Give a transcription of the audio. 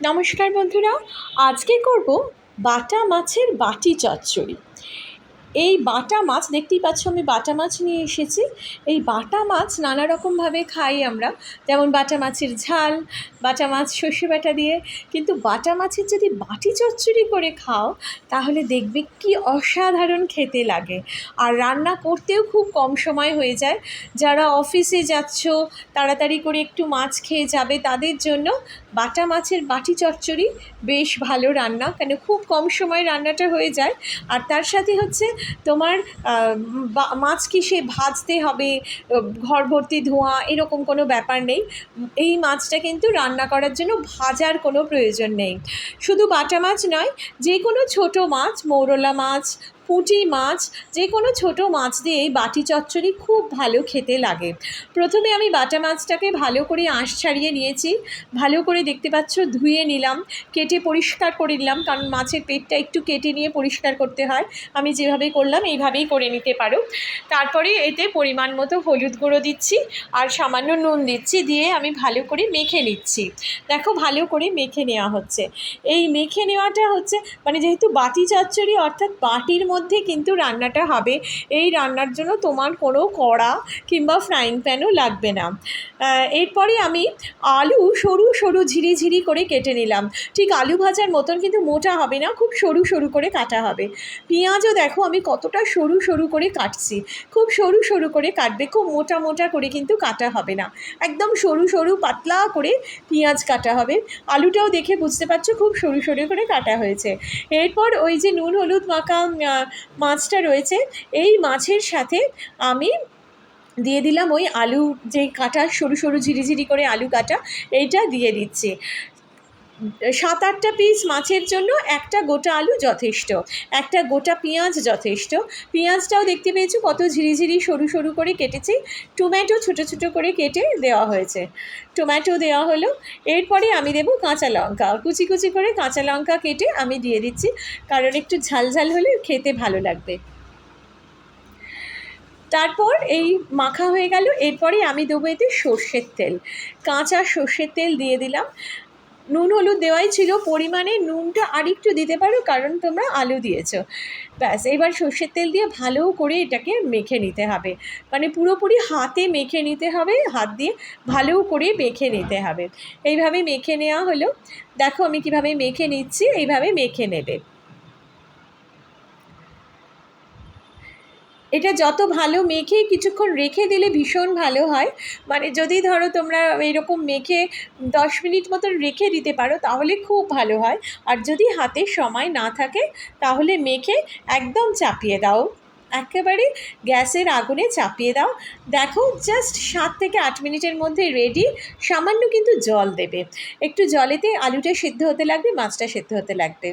নমস্কার বন্ধুরা আজকে করব বাটা মাছের বাটি চচ্চড়ি। এই বাটা মাছ, দেখতেই পাচ্ছ আমি বাটা মাছ নিয়ে এসেছি। এই বাটা মাছ নানা রকমভাবে খাই আমরা। যেমন বাটা মাছের ঝাল, বাটা মাছ সর্ষে বাটা দিয়ে। কিন্তু বাটা মাছের যদি বাটি চচ্চড়ি করে খাও, তাহলে দেখবে কি অসাধারণ খেতে লাগে। আর রান্না করতেও খুব কম সময় হয়ে যায়। যারা অফিসে যাচ্ছ, তাড়াতাড়ি করে একটু মাছ খেয়ে যাবে, তাদের জন্য বাটা মাছের বাটি চচ্চড়ি বেশ ভালো রান্না। কেন খুব কম সময় রান্নাটা হয়ে যায়। আর তার সাথে হচ্ছে তোমার মাছ কি সে ভাজতে হবে, ঘর ভর্তি ধোঁয়া, এরকম কোনো ব্যাপার নেই। এই মাছটা কিন্তু রান্না করার জন্য ভাজার কোনো প্রয়োজন নেই। শুধু বাটা মাছ নয় যে কোনো ছোট মাছ, মৌরলা মাছ পুঁটি মাছ যে কোনো ছোটো মাছ দিয়ে বাটি চচ্চড়ি খুব ভালো খেতে লাগে। প্রথমে আমি বাটা মাছটাকে ভালো করে আঁশ ছাড়িয়ে নিয়েছি। ভালো করে দেখতে পাচ্ছ, ধুয়ে নিলাম, কেটে পরিষ্কার করে নিলাম, কারণ মাছের পেটটা একটু কেটে নিয়ে পরিষ্কার করতে হয়। আমি যেভাবে করলাম, এইভাবেই করে নিতে পারো। তারপরে এতে পরিমাণ মতো হলুদ গুঁড়ো দিচ্ছি আর সামান্য নুন দিচ্ছি, দিয়ে আমি ভালো করে মেখে নিচ্ছি। দেখো, ভালো করে মেখে নেওয়া হচ্ছে। এই মেখে নেওয়াটা হচ্ছে মানে যেহেতু বাটি চচ্চড়ি, অর্থাৎ বাটির মধ্যে কিন্তু রান্নাটা হবে। এই রান্নার জন্য তোমার কোনো কড়া কিংবা ফ্রাইং প্যানও লাগবে না। এরপরে আমি আলু সরু সরু ঝিরি ঝিরি করে কেটে নিলাম। ঠিক আলু ভাজার মতন কিন্তু মোটা হবে না, খুব সরু সরু করে কাটা হবে। পেঁয়াজও দেখো আমি কতটা সরু সরু করে কাটছি। খুব সরু সরু করে কাটবে, খুব মোটা মোটা করে কিন্তু কাটা হবে না। একদম সরু সরু পাতলা করে পেঁয়াজ কাটা হবে। আলুটাও দেখে বুঝতে পারছ খুব সরু সরু করে কাটা হয়েছে। এরপর ওই যে নুন হলুদ মাখা মাছটা রয়েছে। এই মাছের সাথে আমি দিয়ে দিলাম ওই আলু যে কাটা, সরু সরু ঝিরিঝিরি করে আলু কাটা, এইটা দিয়ে দিচ্ছি। সাত আটটা পিস মাছের জন্য একটা গোটা আলু যথেষ্ট, একটা গোটা পেঁয়াজ যথেষ্ট। পেঁয়াজটাও দেখতে পেয়েছ কত ঝিরিঝিরি সরু সরু করে কেটেছি। টমেটো ছোটো ছোটো করে কেটে দেওয়া হয়েছে। টমেটো দেওয়া হলো, এরপরে আমি দেবো কাঁচা লঙ্কা। কুচি কুচি করে কাঁচা লঙ্কা কেটে আমি দিয়ে দিচ্ছি, কারণ একটু ঝাল ঝাল হলে খেতে ভালো লাগবে। তারপর এই মাখা হয়ে গেল, এরপরে আমি দেবো এতে সর্ষের তেল। কাঁচা সর্ষের তেল দিয়ে দিলাম। নুন হলুদ দেওয়াই ছিল পরিমাণে, নুনটা আরেকটু দিতে পারো কারণ তোমরা আলু দিয়েছ। ব্যাস, এবার সর্ষের তেল দিয়ে ভালো করে এটাকে মেখে নিতে হবে। মানে পুরোপুরি হাতে মেখে নিতে হবে, হাত দিয়ে ভালো করে মেখে নিতে হবে। এইভাবে মেখে নেওয়া হলো। দেখো আমি কীভাবে মেখে নিচ্ছি, এইভাবে মেখে নেবে। এটা যত ভালো মেখে কিছুক্ষণ রেখে দিলে ভীষণ ভালো হয়। মানে যদি ধরো তোমরা এরকম মেখে দশ মিনিট মতন রেখে দিতে পারো, তাহলে খুব ভালো হয়। আর যদি হাতে সময় না থাকে, তাহলে মেখে একদম চাপিয়ে দাও। একেবারে গ্যাসের আগুনে চাপিয়ে দাও। দেখো জাস্ট সাত থেকে আট মিনিটের মধ্যে রেডি সামান্য কিন্তু জল দেবে। একটু জলেতে আলুটা সিদ্ধ হতে লাগবে, মাছটা সিদ্ধ হতে লাগবে।